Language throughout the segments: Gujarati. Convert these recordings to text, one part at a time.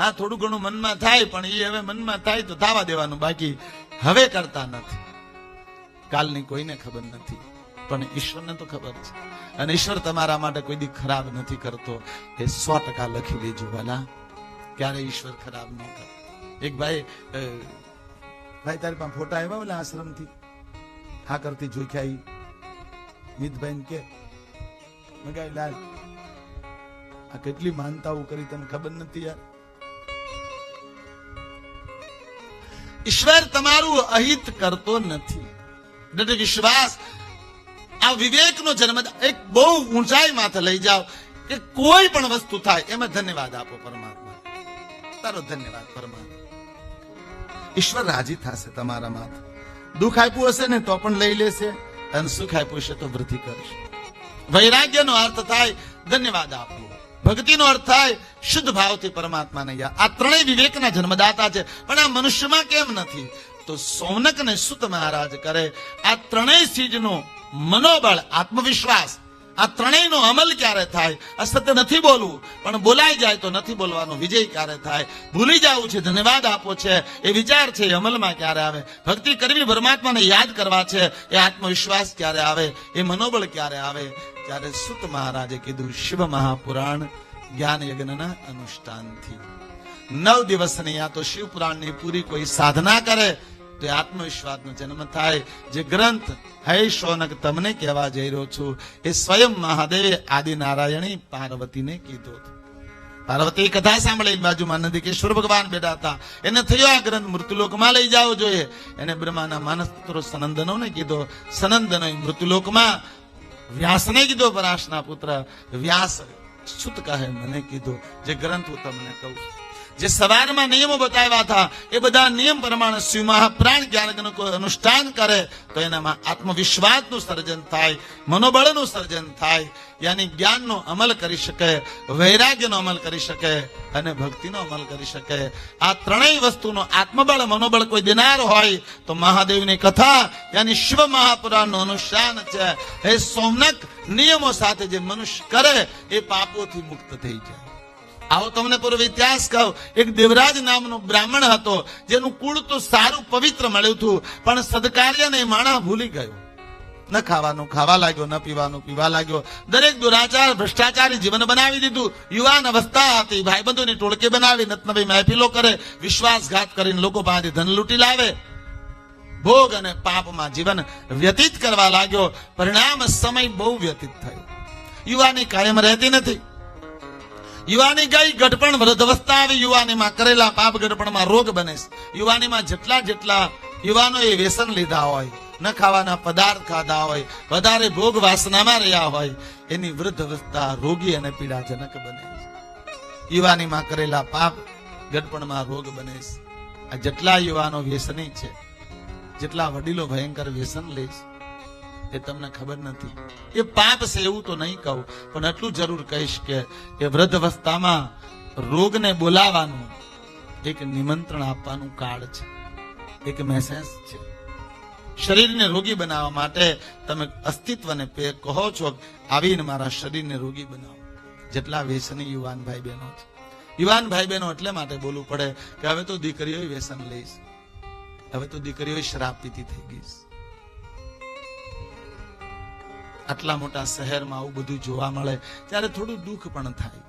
હા, થોડું ઘણું મનમાં થાય, પણ એ હવે મનમાં થાય તો થવા દેવાનું, બાકી હવે કરતા નથી. કાલની કોઈને ખબર નથી, પણ ઈશ્વરને તો ખબર છે. અને ઈશ્વર તમારા માટે કોઈ દી ખરાબ નથી કરતો. એ સો ટકા લખી લેજો વાલા. ક્યારે ઈશ્વર ખરાબ ન કરે. એક ભાઈ ભાઈ તારી પાસે ફોટા આવ્યા ઓલા આશ્રમથી? હા કરતી જોઈ ખ્યા મિતભાઈ કે મગાઈ લાલ, આ કેટલી માનતાઓ કરી તને ખબર નથી યાર? ઈશ્વર તમારું અહિત કરતો નથી. વિશ્વાસ આ વિવેકનો જન્મ એક બહુ ઊંચાઈ માથે લઈ જાઓ કે કોઈ પણ વસ્તુ થાય, એમાં ધન્યવાદ આપો પરમાત્મા. તારો ધન્યવાદ પરમાત્મા. ઈશ્વર રાજી થશે તમારા માથે. દુઃખ આપ્યું હશે ને તો પણ લઈ લેશે અને સુખ આપ્યું હશે તો વૃદ્ધિ કરશે. વૈરાગ્યનો અર્થ થાય, ધન્યવાદ આપવો ભક્તિનો અર્થ થાય, શુદ્ધ ભાવથી પરમાત્માને યાદ. આ ત્રણેય વિવેકના જન્મદાતા છે, પણ આ મનુષ્યમાં કેમ નથી? તો સોનક ને સુત મહારાજ કરે, આ ત્રણેય ચીજનો મનોબળ, આત્મવિશ્વાસ, આ ત્રણેયનો અમલ ક્યારે થાય? અસત્ય નથી બોલવું, પણ બોલાઈ જાય તો નથી બોલવાનો વિજય ક્યારે થાય? ભૂલી જવું છે, ધન્યવાદ આપો છે, એ વિચાર છે, એ અમલમાં ક્યારે આવે? ભક્તિ કરવી પરમાત્માને યાદ કરવા છે, એ આત્મવિશ્વાસ ક્યારે આવે? એ મનોબળ ક્યારે આવે? ત્યારે સુત મહારાજે કીધું, શિવ મહાપુરાણ જ્ઞાન યજ્ઞના અનુષ્ઠાનથી. નવ દિવસની આ તો શિવ પુરાણની પૂરી કોઈ સાધના કરે, તો આત્મવિશ્વાસનો જન્મ થાય. જે ગ્રંથ હે શૌનક તમને કહેવા જઈ રહ્યો છું, એ સ્વયં મહાદેવે આદિ નારાયણી પાર્વતીને કીધો પાર્વતી કથા સાંભળી, બાજુમાં નંદિકેશ્વર ભગવાન બેઠા હતા. એને થયો આ ગ્રંથ, મૃત્યુલોકમાં લઈ જાવો જોઈએ. એને બ્રહ્માના માનસ પુત્રો સનંદનોને કીધો. સનંદનો મૃત્યુલોકમાં વ્યાસને કીધો પરાશના પુત્ર. વ્યાસ સુત કહે? મને કીધું. જે ગ્રંથ હું તમને કહું છું. જે સવારમાં નિયમો બતાવ્યા હતા, એ બધા નિયમ પ્રમાણે શિવ મહાપ્રાણ જ્ઞાન કોઈ અનુષ્ઠાન કરે, તો એનામાં આત્મવિશ્વાસનું સર્જન થાય, મનોબળનું સર્જન થાય, યાની જ્ઞાનનો અમલ કરી શકે, વૈરાગ્યનો અમલ કરી શકે અને ભક્તિનો અમલ કરી શકે. આ ત્રણેય વસ્તુનો આત્મબળ, મનોબળ કોઈ દેનાર હોય, તો મહાદેવની કથા, યાની શિવ મહાપુરાણનું અનુષ્ઠાન છે. એ સોમનક નિયમો સાથે જે મનુષ્ય કરે, એ પાપોથી મુક્ત થઈ જાય. આવો તમને પૂર્વ ઇતિહાસ કહું. એક દેવરાજ નામનો બ્રાહ્મણ હતો, જેનું કુળ તો સારું પવિત્ર મળ્યું હતું, પણ સદકાર્યને માણસ ભૂલી ગયો. ન ખાવાનું ખાવા લાગ્યો, ન પીવાનું પીવા લાગ્યો. દરેક દુરાચાર, ભ્રષ્ટાચારી જીવન બનાવી દીધું. યુવાન અવસ્થા હતી, ભાઈબંધોની ટોળકી બનાવી, નતનવી મહેફિલો કરે, વિશ્વાસઘાત કરીને લોકો પાસે ધન લૂંટી લાવે. ભોગ અને પાપમાં જીવન વ્યતીત કરવા લાગ્યો. પરિણામ સમય બહુ વ્યતીત થયો. યુવાની કાયમ રહેતી નથી. યુવાની ગઈ ગઢપણ વૃદ્ધવસ્થા આવી યુવાનીમાં કરેલા પાપ ગઢપણમાં રોગ બને યુવાનીમાં જેટલા જેટલા યુવાનો એ વ્યસન લીધા હોય, ન ખાવાના પદાર્થ ખાધા હોય, વધારે ભોગ વાસનામાં રહ્યા હોય, એની વૃદ્ધ અવસ્થા રોગી અને પીડાજનક બને યુવાનીમાં કરેલા પાપ ગઢપણમાં રોગ બને આ જેટલા યુવાનો વ્યસની છે, જેટલા વડીલો ભયંકર વ્યસન લે છે એ તમને ખબર નથી. એ પાપ છે એવું તો નહીં કહું, પણ એટલું જરૂર કહીશ કે એ વૃદ્ધ અવસ્થામાં રોગને બોલાવાનું એક નિમંત્રણ આપવાનું કાર્ડ છે, એક મેસેજ છે. શરીરને રોગી બનાવવા માટે તમે અસ્તિત્વને પે કહો છો, આવીને મારા શરીરને રોગી બનાવો. જેટલા વ્યસની યુવાન ભાઈ બહેનો છે. યુવાન ભાઈ બહેનો એટલે માટે બોલવું પડે કે હવે તો દીકરીઓ વ્યસન લઈશ. હવે તો દીકરીઓ શરાબ પીતી થઈ ગઈ આટલા મોટા શહેરમાં આવું બધું જોવા મળે, ત્યારે થોડું દુઃખ પણ થાય.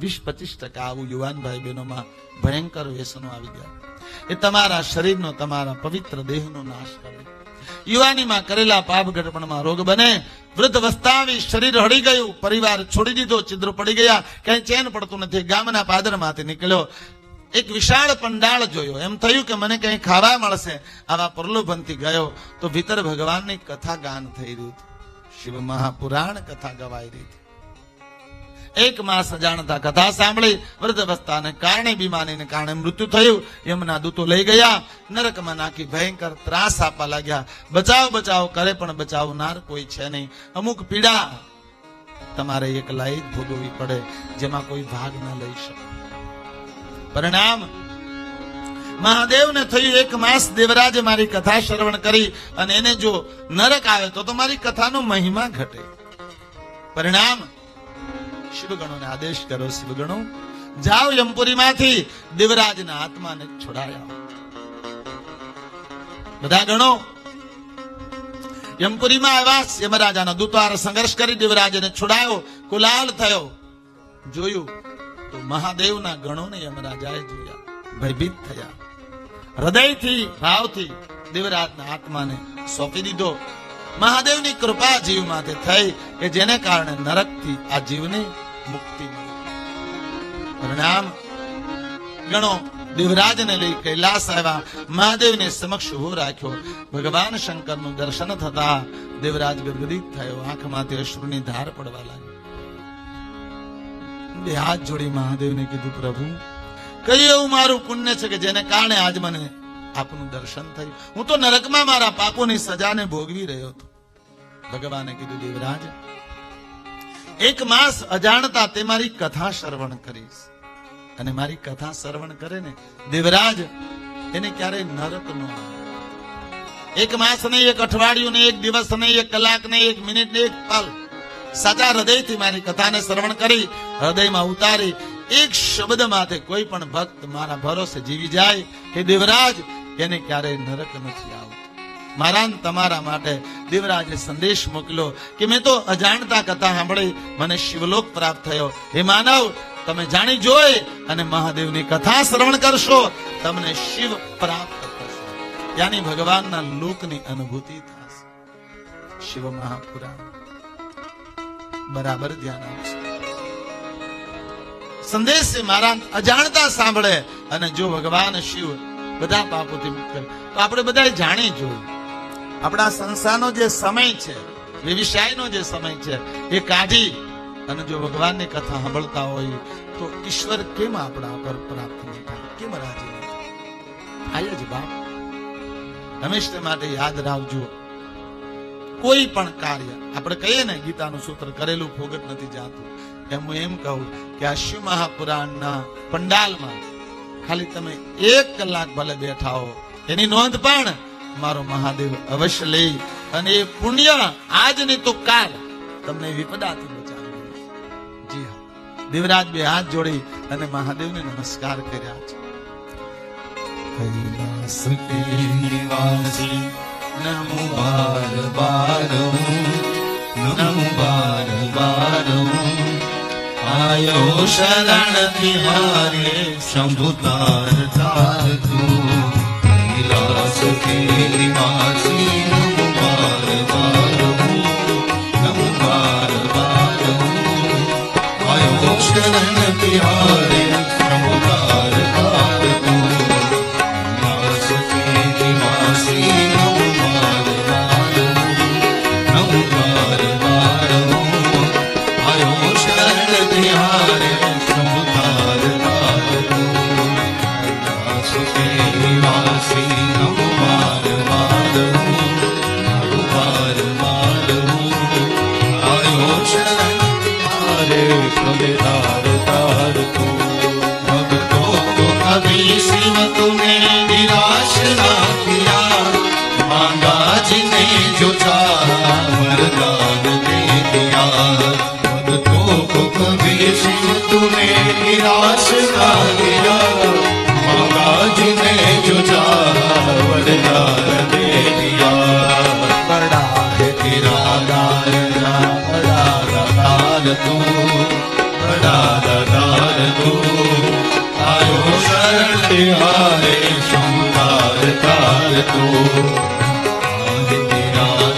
વીસ પચીસ ટકા આવું યુવાન ભાઈ બહેનોમાં ભયંકર વ્યસનો આવી ગયા. એ તમારા શરીરનો, તમારા પવિત્ર દેહનો નાશ કરે. યુવાનીમાં કરેલા પાપ ગઢપણમાં રોગ બને, વૃદ્ધ વસ્તાવી શરીર હળી ગયું, પરિવાર છોડી દીધો, છિદ્ર પડી ગયા કઈ ચેન પડતું નથી, ગામના પાદરમાંથી નીકળ્યો. એક વિશાળ પંડાળ જોયો, એમ થયું કે મને કઈ ખાવા મળશે, આવા પ્રલોભનથી ગયો, તો ભીતર ભગવાનની કથા ગાન થઈ રહ્યું હતું. શિવ મહાપુરાણ કથા ગવાઈ રહી એક માસ જાણતા કથા સાંભળી વૃદ્ધવસ્થાને કારણે, બીમારીને કારણે મૃત્યુ થયું. યમના દૂતો લઈ ગયા. નરકમાં નાખી ભયંકર ત્રાસ આપવા લાગ્યા. બચાવ બચાવ કરે, પણ બચાવનાર કોઈ છે નહીં. અમુક પીડા તમારે એકલા જ ભોગવવી પડે, જેમાં કોઈ ભાગ ન લઈ શકે. પરિણામ મહાદેવને થયું એક માસ દેવરાજે મારી કથા શ્રવણ કરી અને એને જો નરક આવે તો તો મારી કથાનો મહિમા ઘટે. પરિણામ, શિવગણોને આદેશ કરો શિવગણો, જાઓ યમપુરીમાંથી દેવરાજના આત્માને છોડાયા. બધા ગણો, યમપુરીમાં આવ્યા યમરાજાનો દૂતવાર સંઘર્ષ કરી દેવરાજને છોડાયો કુલાલ થયો. જોયું તો મહાદેવના ગણોને યમરાજાએ જોયા, ભયભીત થયા. હૃદયથી, ભાવથી દેવરાજના આત્માને સોંપી દીધો. મહાદેવની કૃપા જીવ માથે થઈ કે જેને કારણે નરકથી આ જીવને મુક્તિ પરિણામ ગણો. દેવરાજને લઈ કૈલાસ આવ્યા. મહાદેવને સમક્ષ ઊભો રાખ્યો. ભગવાન શંકરનું દર્શન થતા દેવરાજ ગદગદિત થયો. આંખમાંથી અશ્રુની ધાર પડવા લાગી. બે હાથ જોડી મહાદેવને કીધું, પ્રભુ કયું એવું મારું પુણ્ય છે કે જેને કારણે આજ મને આપનું દર્શન થયું? હું તો નરકમાં મારા પાપોની સજાને ભોગવી રહ્યો હતો. ભગવાને કીધું, દેવરાજ, એક માસ અજાણતા તે મારી કથા શ્રવણ કરીશ. અને મારી કથા શ્રવણ કરે ને, દેવરાજ એને ક્યારેય નરક નો એક માસ નહીં, એક અઠવાડિયું નહીં, એક દિવસ નહીં, એક કલાક નહીં, એક મિનિટ નહીં, એક પલ. સાચા હૃદયથી મારી કથાને શ્રવણ કરી, હૃદયમાં ઉતારી એક શબ્દ માથે કોઈ પણ ભક્ત મારા ભરોસે જીવી જાય કે દેવરાજ એને ક્યારેય નરક નથી આવતું મારા તમારા માટે દેવરાજે સંદેશ મોકલ્યો કે મેં તો અજાણતા કથા સાંભળી, મને શિવલોક પ્રાપ્ત થયો. હે માનવ, તમે જાણી જોઈ અને મહાદેવની કથા શ્રવણ કરશો, તમને શિવ પ્રાપ્ત થશે. યાની ભગવાનના લોકની અનુભૂતિ થશે. શિવ મહાપુરાણ. બરાબર ધ્યાન આપશે. સંદેશ મારા અજાણતા સાંભળે અને જો ભગવાન શિવ બધા પાપોથી મુક્ત કરે. તો આપણે બધા જાણી જોયું. આપણા સંસારનો જે સમય છે, વ્યવસાયનો જે સમય છે, એ કાઢી અને જો ભગવાનની કથા સાંભળતા હોય, તો ઈશ્વર કેમ આપણા પર પ્રાપ્ત નહીં થાય? કેમ રાજી? થાય? જ બાપ. હંમેશા માટે યાદ રાખજો. કોઈ પણ કાર્ય, આપણે કહીએ ને ગીતાનું સૂત્ર, કરેલું ફોગટ નથી જાતું. એમ હું એમ કહું કે આ શિવ મહાપુરાણના પંડાલમાં ખાલી તમે એક કલાક ભલે બેઠા હો, એની નોંધ પણ મારો મહાદેવ અવશ્ય લે અને એ પુણ્ય આજ નહીં તો કાલ તમને વિપદાથી બચાવી જી હા. દેવરાજ બે હાથ જોડી અને મહાદેવને નમસ્કાર કર્યા છે. કૈલાસ નમો બાર બાર નમો બાર બાર આયો શરણ તિહારે શંભુ તાર તાર તું કૈલાસ કે નિવાસી નમો બાર બાર નમો બાર બાર આયો શરણ તિહારે તિહારે હારે હારે શંકાર તાર તો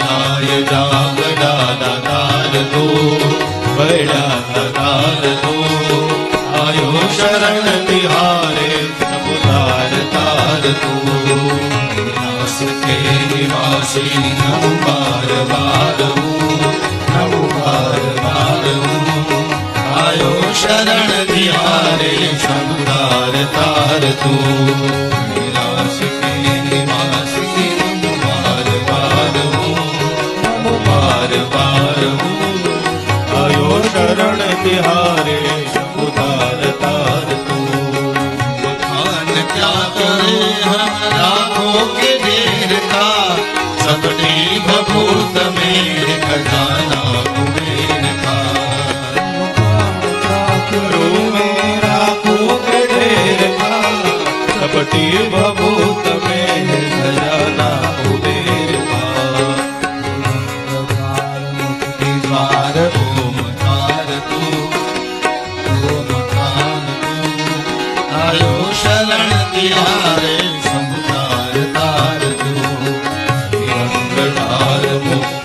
નાય જામ દાદા તાર તો બડા તાર તો આયો શરણ તિહારે પ્રભુ તાર તાર તો નાસિકે નિવાસી નમો तू बार बार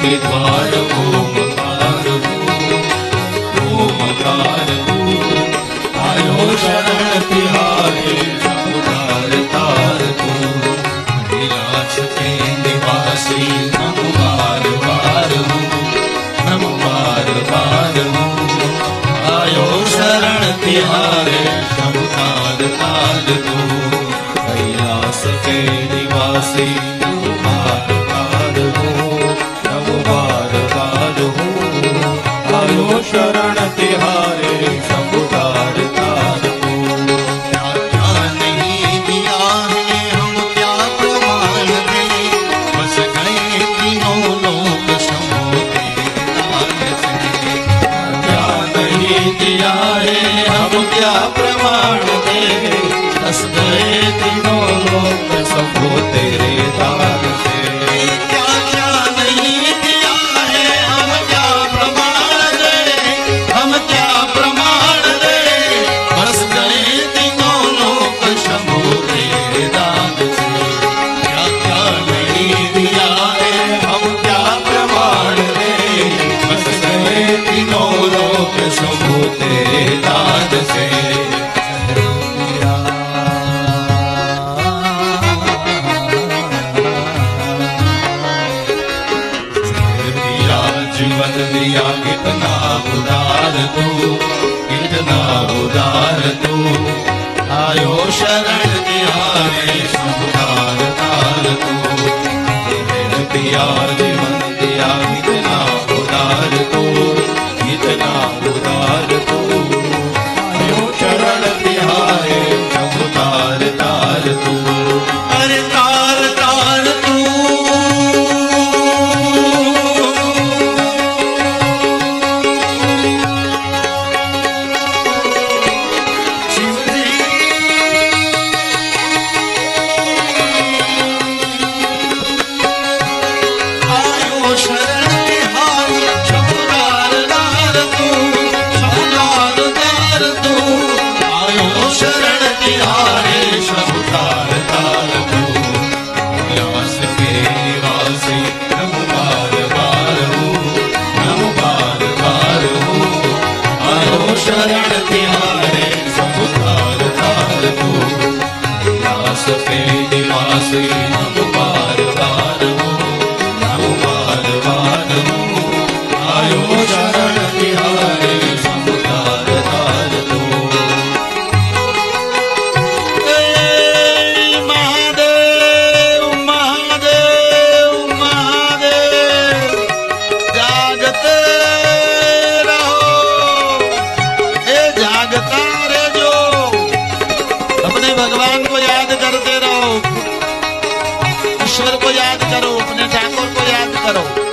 Goodbye. शरण तिहारे भगवान को याद करते रहो ईश्वर को याद करो अपने ठाकुर को याद करो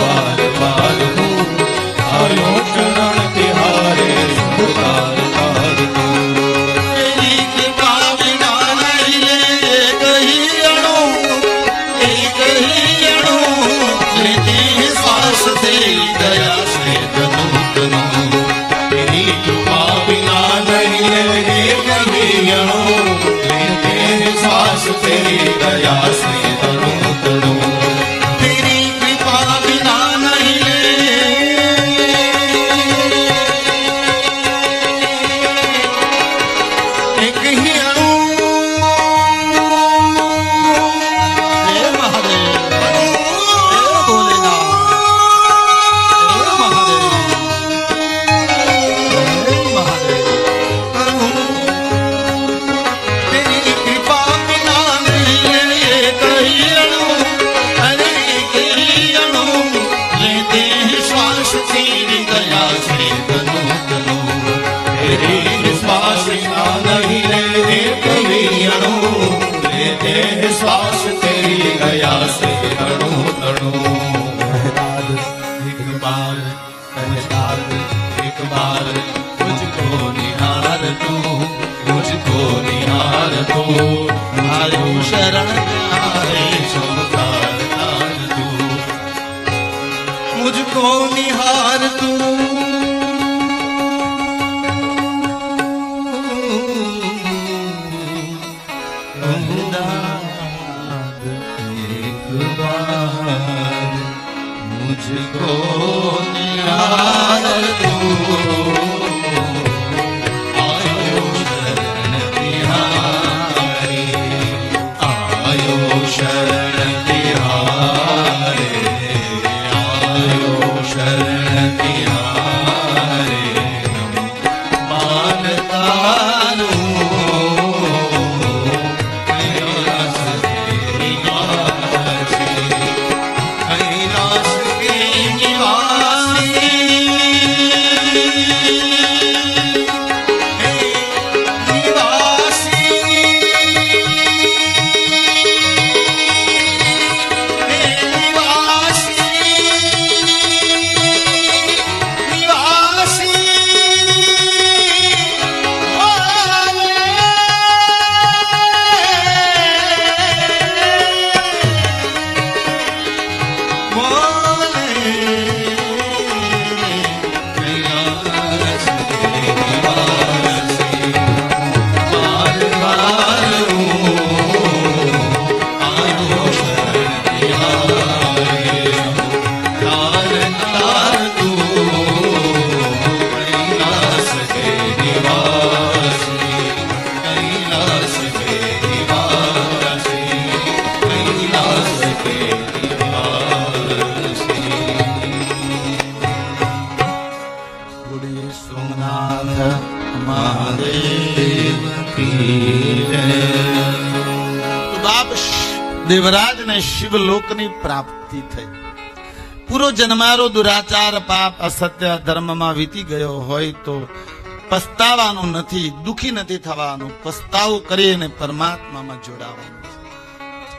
Bye. नमस्कार एक बार मुझको निहार तू मुझको निहार तू मारो शरण आए शोकार तू मुझको निहार तू બોલીએ સોમનાથ મહાદેવ તો બાપ દેવરાજ ને શિવલોકની પ્રાપ્તિ થઈ પૂરો જન્મારો દુરાચાર પાપ અસત્ય ધર્મમાં વીતી ગયો હોય તો પસ્તાવાનું નથી, દુખી નથી થવાનું પસ્તાવો કરીને પરમાત્મામાં જોડાવાનું.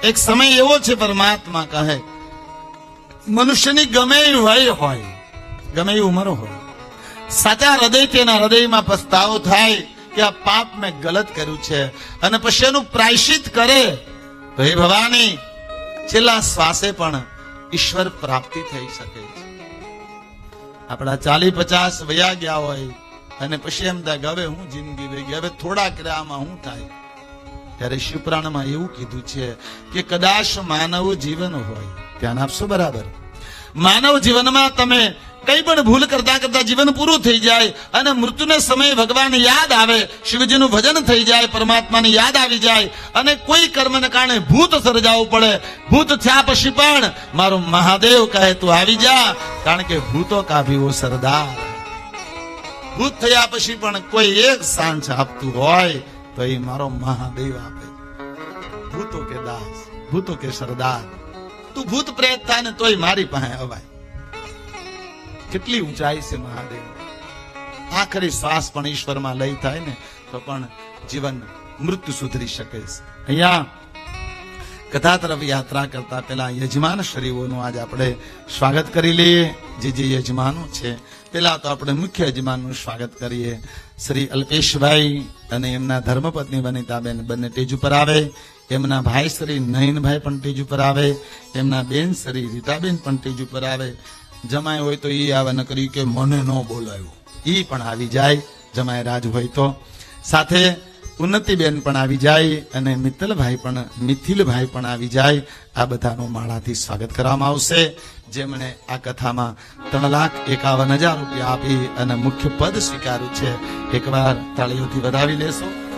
એક સમય એવો છે પરમાત્મા કહે, મનુષ્યની ગમે એ વય હોય, ગમે એ ઉંમર હોય, સાચા હૃદયથી એના હૃદયમાં પસ્તાવો થાય કે આ પાપ મેં ગલત કર્યું છે અને પછી એનું પ્રાયશ્ચિત કરે હે ભવાની, છેલ્લા શ્વાસે પણ ઈશ્વર પ્રાપ્તિ થઈ શકે છે. આપણા ચાલી પચાસ વયા ગયા હોય અને પછી એમ થાય હવે હું જિંદગી ગઈ, હવે થોડા ક્રિયામાં હું થાય. ત્યારે શિવપુરાણમાં એવું કીધું છે કે કદાચ માનવ જીવન હોય. ધ્યાન આપશો બરાબર? માનવ જીવનમાં તમે કઈ પણ ભૂલ કરતા કરતા જીવન પૂરું થઈ જાય અને મૃત્યુના સમયે ભગવાન યાદ આવે, શિવજીનું ભજન થઈ જાય, પરમાત્માની યાદ આવી જાય અને કોઈ કર્મને કારણે ભૂત સર્જાવું પડે. ભૂત થયા પછી પણ મારો મહાદેવ કહે, તું આવી જા. કારણ કે ભૂતો ઓ સરદાર. ભૂત થયા પછી પણ કોઈ એક સાંજ આપતું હોય. તો એ મારો મહાદેવ આપે ભૂતો કે દાસ, ભૂતો કે સરદાર. તું ભૂત પ્રેત થાય ને તોય મારી પાસે અવાય. કેટલી ઊંચાઈ છે મહાદેવ. આખરી શ્વાસ પણ ઈશ્વરમાં લઈ થાય ને તો પણ જીવન મૃત્યુ સુધરી શકે છે. અહીંયા કથા તરફ યાત્રા કરતા પેલા યજમાન શ્રીઓનું આજે આપણે સ્વાગત કરી લઈએ. જે જે યજમાનો છે, પેલા તો આપણે મુખ્ય યજમાનનું સ્વાગત કરીએ. શ્રી અલ્પેશભાઈ અને એમના ધર્મપત્ની વનિતાબેન બંને ટેજ ઉપર આવે. એમના ભાઈ શ્રી નયનભાઈ પણ ટેજ ઉપર આવે. એમના બેન શ્રી રીતાબેન પણ ટેજ ઉપર આવે. જમાય હોય તો એ આવે ન કરી કે મને ન બોલાવ્યું એ પણ આવી જાય. જમાય રાજ હોય તો. સાથે ઉન્નતિબેન પણ આવી જાય અને મિત્તલભાઈ પણ, મિથિલભાઈ પણ આવી જાય. આ બધાનું માળાથી સ્વાગત કરવામાં આવશે. જેમણે આ કથામાં ત્રણ લાખ એકાવન હજાર રૂપિયા આપી અને મુખ્ય પદ સ્વીકાર્યું છે. એકવાર તાળીઓથી વધાવી લેશો.